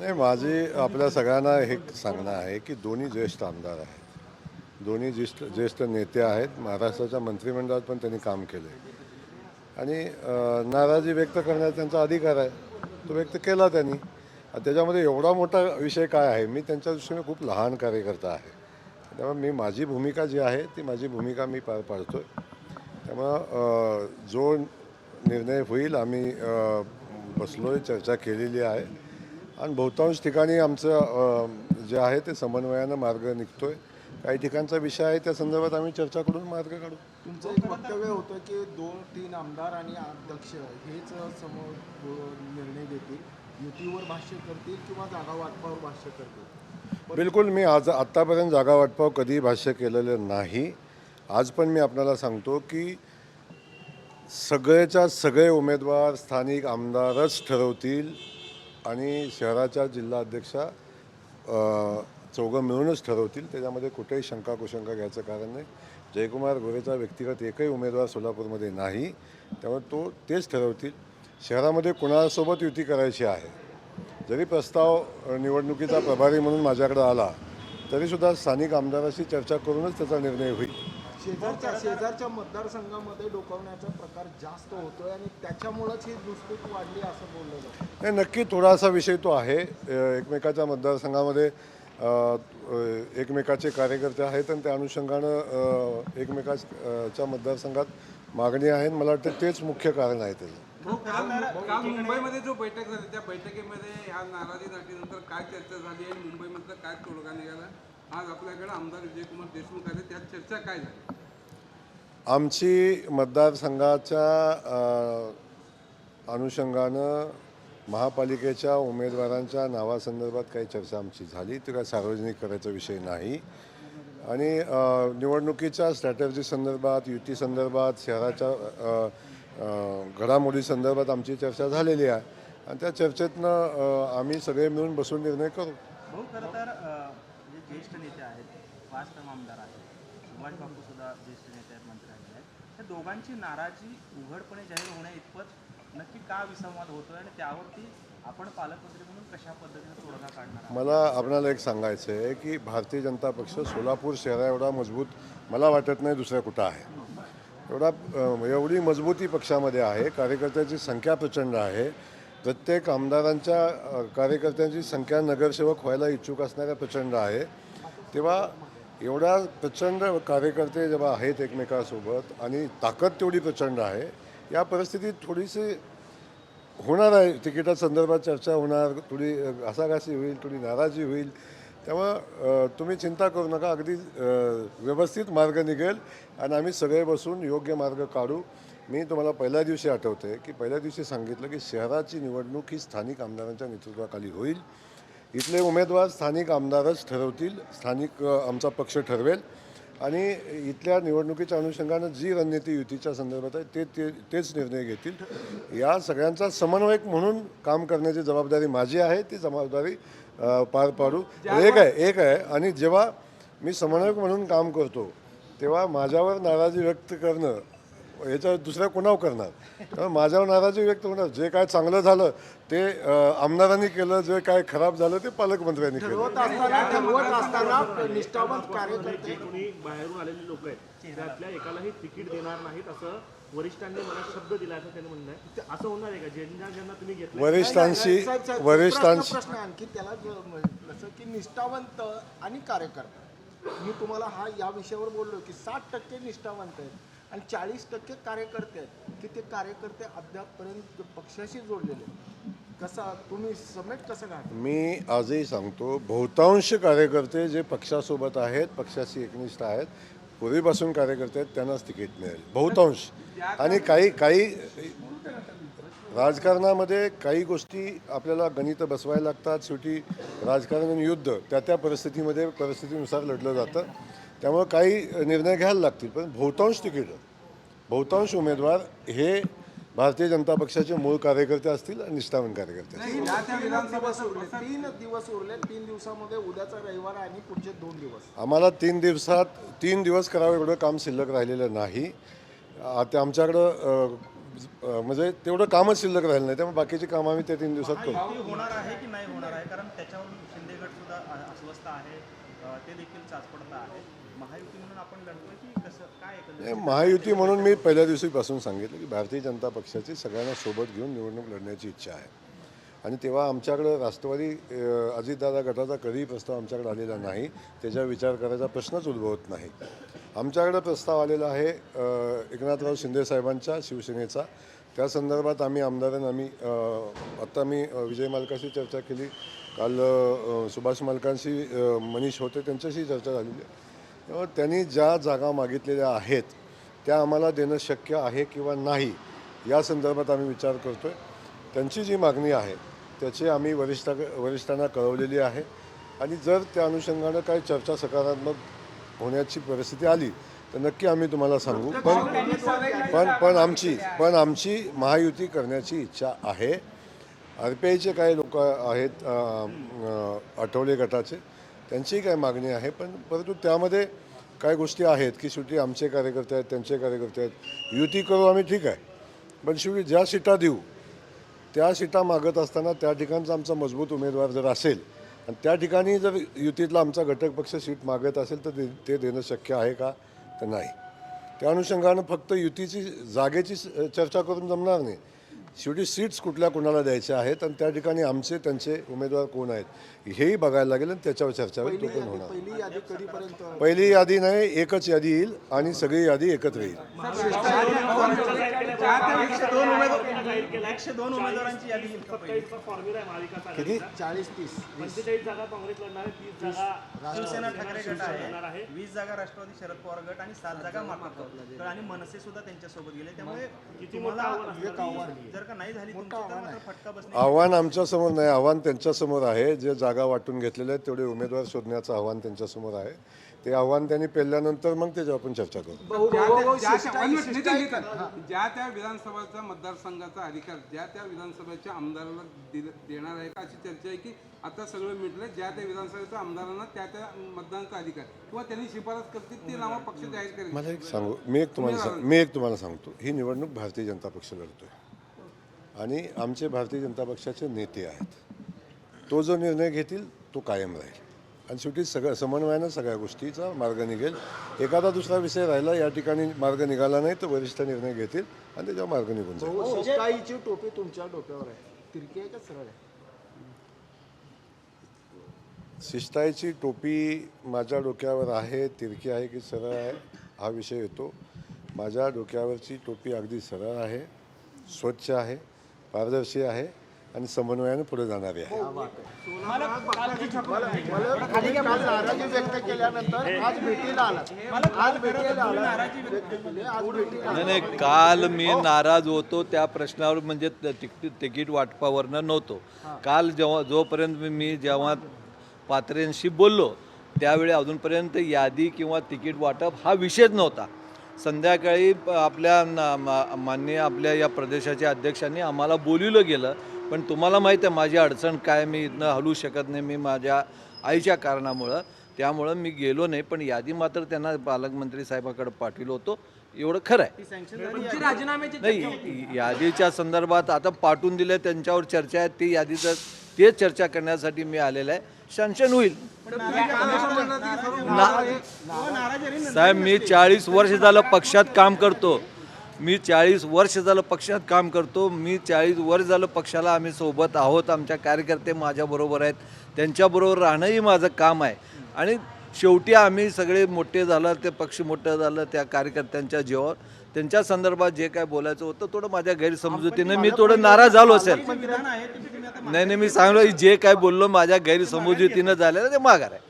नाही माझी आपल्या सगळ्यांना हे सांगणं आहे की दोन्ही ज्येष्ठ आमदार आहेत. दोन्ही ज्येष्ठ ज्येष्ठ नेते आहेत. महाराष्ट्राच्या मंत्रिमंडळात पण त्यांनी काम केले आणि नाराजी व्यक्त करण्याचा त्यांचा अधिकार आहे. तो व्यक्त केला त्यांनी. त्याच्यामध्ये एवढा मोठा विषय काय आहे? मी त्यांच्या दृष्टीने खूप लहान कार्यकर्ता आहे. त्यामुळे मी माझी भूमिका जी आहे ती माझी भूमिका मी पार पाडतो आहे त्यामुळं जो निर्णय होईल आम्ही बसलो आहे चर्चा केलेली आहे. आणि बहुतांश ठिकाणी आमचं जे आहे ते समन्वयानं मार्ग निघतोय. काही ठिकाणचा विषय आहे त्या संदर्भात आम्ही चर्चा करून मार्ग काढू. तुमचं एक वक्तव्य होतं की दोन तीन आमदार आणि अध्यक्ष हेच समोर निर्णय घेतील युतीवर भाष्य करतील किंवा जागा वाटपावर भाष्य करतील? बिलकुल मी आज आत्तापर्यंत जागा वाटपाव कधीही भाष्य केलेलं नाही. आज पण मी आपल्याला सांगतो की सगळेच्या सगळे उमेदवार स्थानिक आमदारच ठरवतील. आणि शहराच्या जिल्हा अध्यक्षा चौघं मिळूनच ठरवतील. त्याच्यामध्ये कुठेही शंका कुशंका घ्यायचं कारण नाही. जयकुमार गोरेचा व्यक्तिगत एकही उमेदवार सोलापूरमध्ये नाही. त्यामुळे तो तेच ठरवतील. शहरामध्ये कुणासोबत युती करायची आहे? जरी प्रस्ताव निवडणुकीचा प्रभारी म्हणून माझ्याकडे आला तरीसुद्धा स्थानिक आमदाराशी चर्चा करूनच त्याचा निर्णय होईल. शेजारच्या शेजारच्या मतदारसंघामध्ये डोकावण्याचा प्रकार जास्त होतोय आणि त्याच्यामुळेच ही दुष्पीक वाढली असं बोललं जातं. नाही नक्की थोडासा विषय तो आहे. एकमेकाच्या मतदारसंघामध्ये एकमेकाचे कार्यकर्ते आहेत आणि त्या अनुषंगानं एकमेकाच्या मतदारसंघात मागणी आहे मला वाटतं तेच मुख्य कारण आहे त्याचं. मुंबईमध्ये जो बैठक झाली त्या बैठकीमध्ये ह्या नाराजी दाटीनंतर काय चर्चा झाली आणि मुंबईमधलं काय तोडगा निघाला? आज आपल्याकडे आमदार विजयकुमार देशमुख आले त्यात चर्चा काय झाली? आमची मतदारसंघाच्या अनुषंगानं महापालिकेच्या उमेदवारांच्या नावासंदर्भात काही चर्चा आमची झाली. ती काय सार्वजनिक करायचा विषय नाही. आणि निवडणुकीच्या स्ट्रॅटर्जी संदर्भात युती संदर्भात शहराच्या घडामोडी संदर्भात आमची चर्चा झालेली आहे. आणि त्या चर्चेतनं आम्ही सगळे मिळून बसून निर्णय करू. जे ज्येष्ठ नेते आहेत वास्तव आमदार आहेत सुभाष बापूसुद्धा ज्येष्ठ नेते आहेत मंत्री आहेत. त्या दोघांची नाराजी उघडपणे जाहीर होण्या इतपत नक्की का विसंवाद होतोय आणि त्यावरती आपण पालकमंत्री म्हणून कशा पद्धतीने तोडगा काढणार मला आपल्याला एक सांगायचं आहे की भारतीय जनता पक्ष सोलापूर शहरा एवढा मजबूत मला वाटत नाही दुसऱ्या कुठं आहे. एवढा एवढी मजबूती पक्षामध्ये आहे कार्यकर्त्याची संख्या प्रचंड आहे. प्रत्येक आमदारांच्या कार्यकर्त्यांची संख्या नगरसेवक व्हायला इच्छुक असणाऱ्या प्रचंड आहे. तेव्हा एवढ्या प्रचंड कार्यकर्ते जेव्हा आहेत एकमेकांसोबत आणि ताकद तेवढी प्रचंड आहे या परिस्थितीत थोडीशी होणार आहे. तिकिटा संदर्भात चर्चा होणार थोडी घासाघासी होईल थोडी नाराजी होईल. तेव्हा तुम्ही चिंता करू नका अगदी व्यवस्थित मार्ग निघेल आणि आम्ही सगळे बसून योग्य मार्ग काढू. मी तुम्हाला पहिल्या दिवशी आठवते की पहिल्या दिवशी सांगितलं की शहराची निवडणूक ही स्थानिक आमदारांच्या नेतृत्वाखाली होईल. इथले उमेदवार स्थानिक आमदारच ठरवतील स्थानिक आमचा पक्ष ठरवेल. आणि इथल्या निवडणुकीच्या अनुषंगानं जी रणनीती युतीच्या संदर्भात आहे ते ते तेच निर्णय घेतील. या सगळ्यांचा समन्वयक म्हणून काम करण्याची जबाबदारी माझी आहे ती जबाबदारी पार पाडू. एक आहे एक आहे आणि जेव्हा मी समन्वयक म्हणून काम करतो तेव्हा माझ्यावर नाराजी व्यक्त करणं याच्यावर दुसऱ्या कोणावर करणार? त्यामुळे माझ्यावर नाराजी व्यक्त होणार. जे काय चांगलं झालं ते आमदारांनी केलं जे काय खराब झालं ते पालकमंत्र्यांनी केलं. निष्ठावंत कार्यकर्ते जे कोणी बाहेरून आलेले लोक आहेत त्यातल्या एकालाही तिकीट देणार नाहीत असं वरिष्ठांनी मला शब्द दिला असं त्यांनी म्हणणं आहे. असं होणार आहे का? ज्यांना ज्यांना तुम्ही घेतलं वरिष्ठांशी वरिष्ठांशी प्रश्न आणखी. त्याला जसं की निष्ठावंत आणि कार्यकर्ता. मी तुम्हाला हा या विषयावर बोललो की साठ टक्के निष्ठावंत आहेत. आणि चाळीस टक्के कार्यकर्ते आहेत. की ते कार्यकर्ते अद्यापपर्यंत पक्षाशी जोडलेले आहेत. कसा तुम्ही समेट कसं घाल मी आजही सांगतो बहुतांश कार्यकर्ते जे पक्षासोबत आहेत पक्षाशी एकनिष्ठ आहेत पूर्वीपासून कार्यकर्ते आहेत त्यांनाच तिकीट मिळेल. बहुतांश. आणि काही काही राजकारणामध्ये काही गोष्टी आपल्याला गणितं बसवायला लागतात. शेवटी राजकारण आणि युद्ध त्या त्या परिस्थितीमध्ये परिस्थितीनुसार लढलं जातं. त्यामुळे काही निर्णय घ्यायला लागतील. पण बहुतांश तिकीट बहुतांश उमेदवार हे भारतीय जनता पक्षाचे मूळ कार्यकर्ते असतील आणि निष्ठावान कार्यकर्ते असतील. तीन दिवस उरले तीन दिवस उरले. तीन दिवसामध्ये उद्याचा रविवार आहे आणि पुढचे दोन दिवस. आम्हाला तीन दिवसात तीन दिवस करावं एवढं काम शिल्लक राहिलेलं नाही. आता आमच्याकडं म्हणजे तेवढं कामच शिल्लक राहिलं नाही. त्यामुळे बाकीची कामं आम्ही त्या तीन दिवसात करू. होणार आहे की नाही होणार आहे? कारण शिंदे गट सुद्धा अस्वस्थ आहे. ते देखील चाचपडत आहे महायुती म्हणून आपण लढतोय की कसं काय महायुती म्हणून मी पहिल्या दिवशीपासून सांगितलं की भारतीय जनता पक्षाची सगळ्यांना सोबत घेऊन निवडणूक लढण्याची इच्छा आहे. आणि तेव्हा आमच्याकडं राष्ट्रवादी अजितदादा गटाचा कधीही प्रस्ताव आमच्याकडे आलेला नाही. त्याच्यावर विचार करायचा प्रश्नच उद्भवत नाही. आमच्याकडे प्रस्ताव आलेला आहे एकनाथराव शिंदे साहेबांच्या शिवसेनेचा. त्या संदर्भात आम्ही आमदारांना आम्ही आत्ता मी विजय मालकाशी चर्चा केली. काल सुभाष मालकांशी मनीष होते त्यांच्याशी चर्चा झालेली आहे. तेव्हा त्यांनी ज्या जागा मागितलेल्या आहेत त्या आम्हाला देणं शक्य आहे किंवा नाही या संदर्भात आम्ही विचार करतो आहे त्यांची जी मागणी आहे त्याची आम्ही वरिष्ठा वरिष्ठांना कळवलेली आहे. आणि जर त्या अनुषंगानं काही चर्चा सकारात्मक होण्याची परिस्थिती आली तर नक्की आम्ही तुम्हाला सांगू. पण पण पण आमची पण आमची महायुती करण्याची इच्छा आहे. आर पी आयचे काही लोक आहेत आठवले गटाचे. त्यांचीही काही मागणी आहे पण परंतु त्यामध्ये काय गोष्टी आहेत की शेवटी आमचे कार्यकर्ते आहेत त्यांचे कार्यकर्ते आहेत. युती करू आम्ही ठीक आहे पण शेवटी ज्या सीटा देऊ त्या सीटा मागत असताना त्या ठिकाणचा आमचा मजबूत उमेदवार जर असेल आणि त्या ठिकाणी जर युतीतला आमचा घटक पक्ष सीट मागत असेल तर ते ते देणं शक्य आहे का? तर नाही. त्या अनुषंगानं फक्त युतीची जागेची चर्चा करून जमणार नाही. शेवटी सीट्स कुठल्या कोणाला द्यायच्या आहेत आणि त्या ठिकाणी आमचे त्यांचे उमेदवार कोण आहेत हेही बघायला लागेल आणि त्याच्यावर चर्चा होईल तो पण होणार. पहिली यादी कधीपर्यंत पहिली यादी नाही एकच यादी येईल आणि सगळी यादी एकत्र येईल. एकशे दोन उमेदवार एकशे दोन उमेदवारांची यादी येईल का पहिली? फॉर्म्युला आहे महाविकास किती? आघाडीचा. चाळीस तीस पंचेचाळीस जागा काँग्रेस लढणार आहे तीस जागा शिवसेना ठाकरे गट लढणार आहे. आहे. वीस जागा राष्ट्रवादी शरद पवार गट आणि सात जागा आणि मनसे सुद्धा त्यांच्यासोबत गेले. त्यामुळे तुम्हाला जर का नाही झाली तुमची तर मात्र फटका आव्हान आमच्यासमोर नाही. आव्हान त्यांच्यासमोर आहे. जे जागा वाटून घेतलेले आहेत तेवढे उमेदवार शोधण्याचं आव्हान त्यांच्यासमोर आहे. ते आव्हान त्यांनी पेलल्यानंतर मग त्याच्यावर आपण चर्चा करू. ज्या त्या- ज्या त्या- one minute, नितीन, नितीन. ज्या त्या विधानसभाचा मतदारसंघाचा अधिकार ज्या त्या विधानसभेच्या आमदाराला दिल- देणार आहे का अशी चर्चा आहे की आता सगळं मिटलं ज्या त्या विधानसभेच्या आमदारांना त्या त्या मतदानाचा अधिकार किंवा त्यांनी शिफारस करतील ती नावं पक्ष जाहीर करेल. मला एक सांगू मी एक तुम्हाला सांग मी एक तुम्हाला सांगतो. ही निवडणूक भारतीय जनता पक्ष लढतोय. आणि आमचे भारतीय जनता पक्षाचे नेते आहेत. तो जो निर्णय घेतील तो कायम राहील. आणि शेवटी सगळं समन्वयानं सगळ्या गोष्टीचा मार्ग निघेल. एखादा दुसरा विषय राहिला या ठिकाणी मार्ग निघाला नाही तर वरिष्ठ निर्णय घेतील आणि त्याच्यावर मार्ग निघून जाईल. शिष्टाईची टोपी तुमच्या डोक्यावर आहे. सरळ आहे. शिष्टाईची टोपी माझ्या डोक्यावर आहे तिरकी आहे की सरळ आहे हा विषय येतो. माझ्या डोक्यावरची टोपी अगदी सरळ आहे स्वच्छ आहे पारदर्शी आहे. आणि समन्वयाने पुढे जाणारी आहे. मला काल नाराजी व्यक्त केल्यानंतर आज भेटीला आला. आज भेटीला आला. व्यक्त केली. आज भेटीला नाही नाही काल मी नाराज होतो त्या प्रश्नावर म्हणजे त- तिकीट तिकीट वाटपावरनं नव्हतो. काल जेव्हा जोपर्यंत मी- मी जेव्हा पात्रेंशी बोललो त्यावेळी अजूनपर्यंत यादी किंवा तिकीट वाटप हा विषयच नव्हता. संध्याकाळी प- आपल्या ना- मा- माननीय आपल्या या प्रदेशाच्या अध्यक्षांनी आम्हाला बोलवलं गेलं. पण तुम्हाला माहीत आहे माझी अडचण काय मी इथनं हलू शकत नाही मी माझ्या आईच्या कारणामुळं. त्यामुळं मी गेलो नाही पण यादी मात्र त्यांना पालकमंत्री साहेबाकडे पाठवलं होतो. एवढं खरं आहे. नाही यादीच्या संदर्भात आता पाठवून दिले त्यांच्यावर चर्चा आहे ती यादीचं ते चर्चा करण्यासाठी मी आलेलं आहे. सँक्शन होईल. साहेब मी चाळीस वर्ष झालं पक्षात काम करतो. मी चाळीस वर्ष झालं पक्षात काम करतो. मी चाळीस वर्ष झालं पक्षाला आम्ही सोबत आहोत. आमच्या कार्यकर्ते माझ्याबरोबर आहेत. त्यांच्याबरोबर राहणंही माझं काम आहे. आणि शेवटी आम्ही सगळे मोठे झालं ते पक्ष मोठं झालं त्या कार्यकर्त्यांच्या जीवावर. त्यांच्या संदर्भात जे काय बोलायचं होतं थोडं माझ्या गैरसमजुतीनं मी थोडं नाराज झालो असेल. नाही नाही मी सांगलो जे काय बोललो माझ्या गैरसमजुतीनं झालेलं ते माघार आहे.